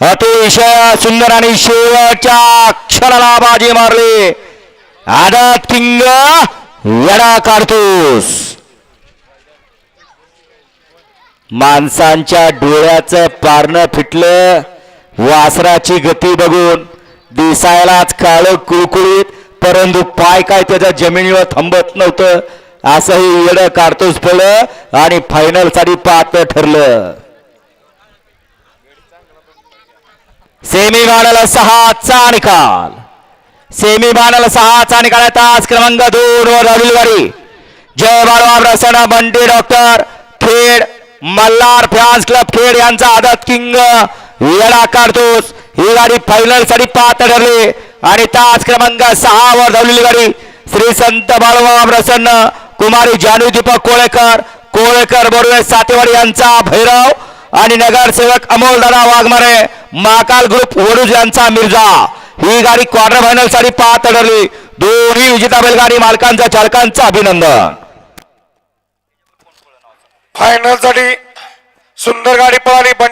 अतिशय सुंदर आणि शेवटच्या क्षणाला बाजी मारली. आदत किंग वडा काढतोस. माणसांच्या डोळ्याचं पारणं फिटलं वासराची गती बघून दिसायलाच काळ कुळकुळीत परंतु पाय काय त्याच्या जमिनीवर थांबत नव्हतं असंही येडं काढतोस पडलं आणि फायनलसाठी पात्र ठरलं. सेमी बाणाला सहाचा निकाल. सेमी बाणाला सहाचा निकाल आहे तास क्रमांक दोन वर रविवारी जय बाळवा प्रसन्न Bunty doctor Khed Malhar fans club Khed यांचा आदत किंग येडा काढतोस ही गाडी फायनलसाठी पात्र ठरली. आणि तास क्रमांक सहा वर धावलेली गाडी. श्री संत बाळवा प्रसन्न कुमारी जानू दीपक कोळेकर कोळेकर बरोबर सातेवाडी यांचा भैरव आणि नगरसेवक अमोल दादा वाघमारे. महाकाल ग्रुप वडूज यांचा मिर्झा ही गाडी क्वार्टर फायनलसाठी पाहत अडली दोन्ही विजेता बैलगाडी मालकांचा चालकांचं अभिनंदन. फायनलसाठी सुंदर गाडी पळाली.